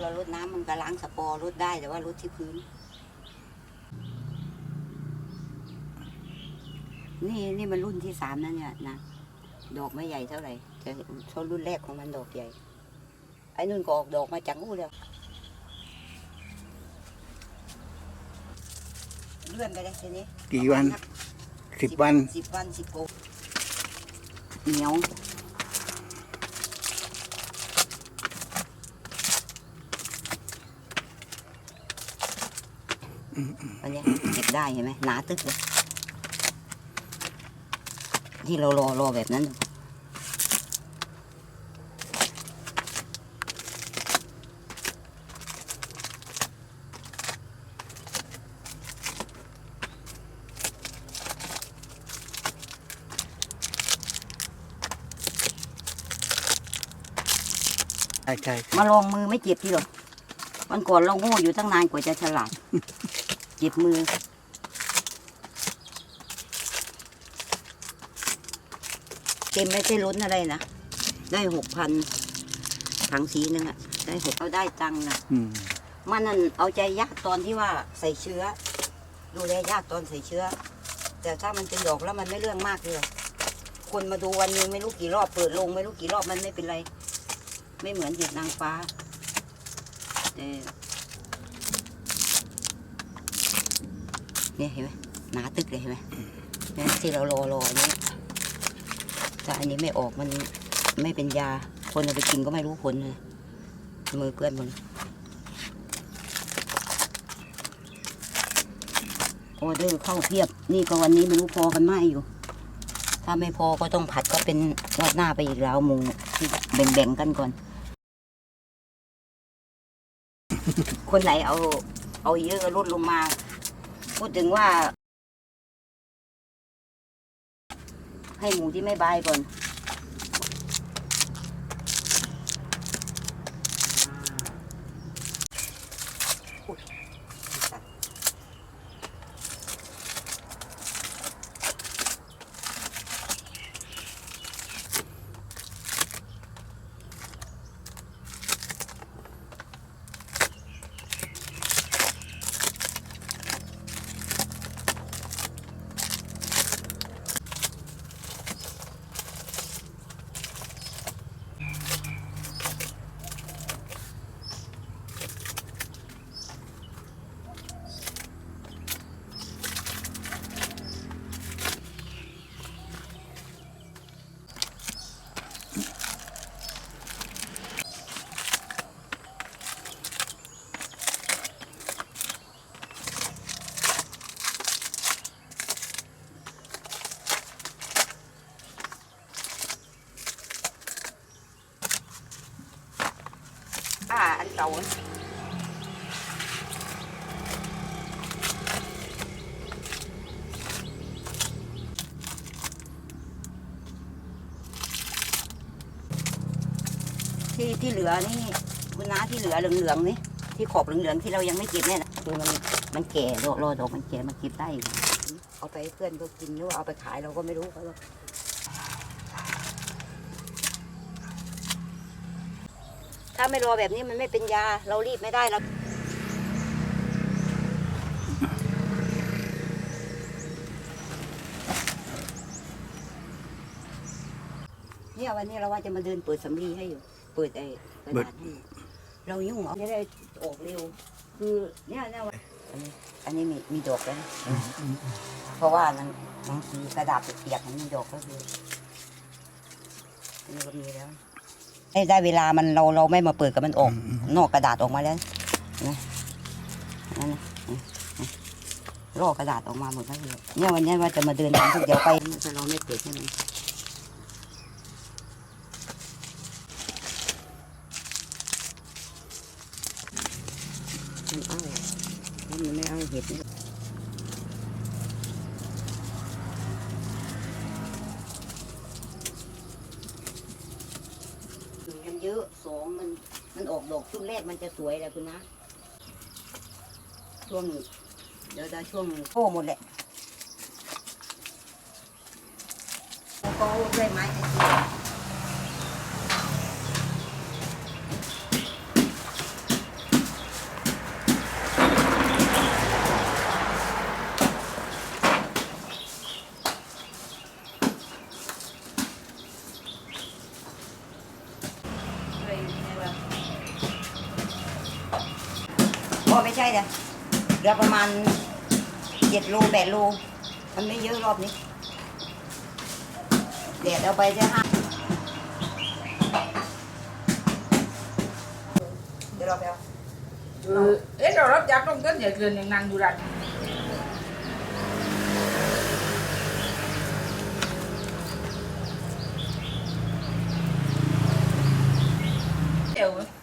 เราลดน้ำมันก็ล้างสปอร์ลดได้แต่ว่าลดที่พื้น นี่นี่มันรุ่นที่สามนะเนี่ยนะดอกไม่ใหญ่เท่าไหร่แต่ชนรุ่นแรกของมันดอกใหญ่ ไอ้นุ่นก็ออกดอกมาจากอู้แล้วเลื่อนไปเลยทีนี้กี่วันประมาณสิบวันสิบวันสิบโกเหนียว อันเนี้ยเก็บได้เห็นไหมหนาตึกเลยที่เรารอรอแบบนั้นใช่ใช่มาลองมือไม่เจ็บที่หรอกวันก่อนเราโง่อยู่ตั้งนานกว่าจะฉลาด เจ็บมือ เต็มไม่ใช่ล้นอะไรนะ ได้หกพันถังสีหนึ่งอะได้หกเอาได้ตังค์นะอืมมันนั่นเอาใจยากตอนที่ว่าใส่เชื้อ ดูแลยากตอนใส่เชื้อ แต่ถ้ามันเป็นดอกแล้วมันไม่เรื่องมากเลยคนมาดูวันหนึงไม่รู้กี่รอบเปิดลงไม่รู้กี่รอบมันไม่เป็นไร ไม่เหมือนเห็ดนางฟ้าแต่ เนี่ยเห็นไหมหนาตึกเลยเห็นไหมเนี่ยที่เรารอรอเนี่ยถ้าอันนี้ไม่ออกมันไม่เป็นยาคนเอาไปกินก็ไม่รู้ผลเลยมือเปื้อนหมดเลยออเดอร์เข้าเพียบ นี่ก็วันนี้ไม่รู้พอกันไหมอยู่ ถ้าไม่พอก็ต้องผัดก็เป็นรอบหน้าไปอีกแล้วหมูที่แบ่งๆกันก่อน คนไหนเอา เอาเยอะก็ลดลงมา พูดถึงว่า ให้หมูที่ไม่บายก่อน อันเก่าที่ที่เหลือนี่คุณน้าที่เหลือเหลืองๆนี่ที่ขอบเหลืองๆที่เรายังไม่เก็บเนี่ยนะคือมันมันแก่รอรอดอกมันแก่มันเก็บได้อีกเอาไปเพื่อนก็กินหรือว่าเอาไปขายเราก็ไม่รู้เขาหรอก ถ้าไม่รอแบบนี้มันไม่เป็นยา เรารีบไม่ได้เราเนี่ยวันนี้เราว่าจะมาเดินเปิดสำลีให้อยู่ เปิดไอ้กระดาษให้อยู่เรายุ่งเหรอจะได้ออกเร็ว คือเนี่ยเนี่ยวันอันนี้อันนี้มีมีดอกแล้วนะเพราะว่าหนังหนังสือกระดาษเปียกๆมันมีดอกก็คืออันนี้ก็มีแล้ว ได้ได้เวลามันเราเราไม่มาเปิดกับมันออก นอกกระดาษออกมาแล้วนะนั่นนะอืมอืมลอกกระดาษออกมาหมดแล้วเลยเนี่ยวันนี้ว่าจะมาเดินทางเดี๋ยวไปแต่เราไม่เปิดใช่ไหมมันเอาถ้ามันไม่เอาเห็ดเนี่ยมันเยอะสองมันมันออกดอก ช่วงแรกมันจะสวยแหละคุณนะ ช่วง เดี๋ยวจะช่วงโค้หมดแหละแล้วก็ด้วยไม้ไอ้ ที่ไม่ใช่เลยเหลือประมาณเจ็ดโลแปดโลมันไม่เยอะรอบนี้เดี๋ยวเอาไปจะห้าเดี๋ยวเราไปเอา Ừ. Thế rồi lắp giặt trong cái giờ gần những năng du rạch Đều rồi.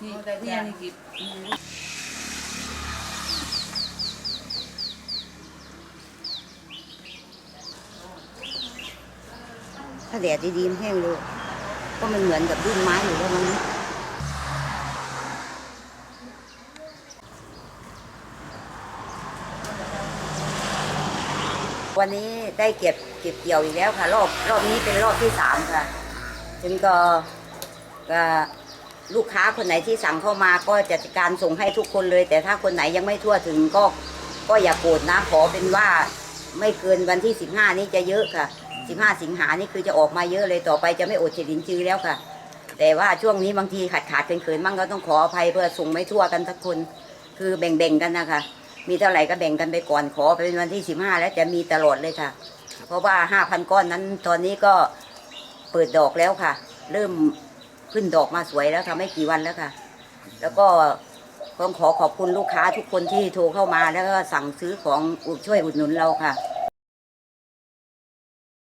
Đi, đi ăn thì kịp. ถ้าแดดดีๆมันแห้งเลยก็มันเหมือนกับรุ่นไม้อยู่แล้วมั้งนะวันนี้ได้เก็บเก็บเกี่ยวอีกแล้วค่ะ รอบรอบนี้เป็นรอบที่สามค่ะถึงก็ก็ ลูกค้าคนไหนที่สั่งเข้ามาก็จัดการส่งให้ทุกคนเลย แต่ถ้าคนไหนยังไม่ทั่วถึงก็ก็อย่าโกรธนะ ขอเป็นว่าไม่เกินวันที่สิบห้านี้จะเยอะค่ะสิบห้าสิงหานี่คือจะออกมาเยอะเลยต่อไปจะไม่อดเฉลินจือแล้วค่ะ แต่ว่าช่วงนี้บางทีขาดขาดเขินเขินๆบ้างก็ต้องขออภัยเพื่อส่งไม่ทั่วกันทุกคน คือแบ่งๆกันนะคะ มีเท่าไหร่ก็แบ่งกันไปก่อนขอเป็นวันที่สิบห้าแล้วจะมีตลอดเลยค่ะ เพราะว่าห้าพันก้อนนั้นตอนนี้ก็เปิดดอกแล้วค่ะ เริ่ม ขึ้นดอกมาสวยแล้วทำไม่กี่วันแล้วค่ะ แล้วก็ต้องขอขอบคุณลูกค้าทุกคนที่โทรเข้ามาแล้วก็สั่งซื้อของอุดช่วยอุดหนุนเราค่ะ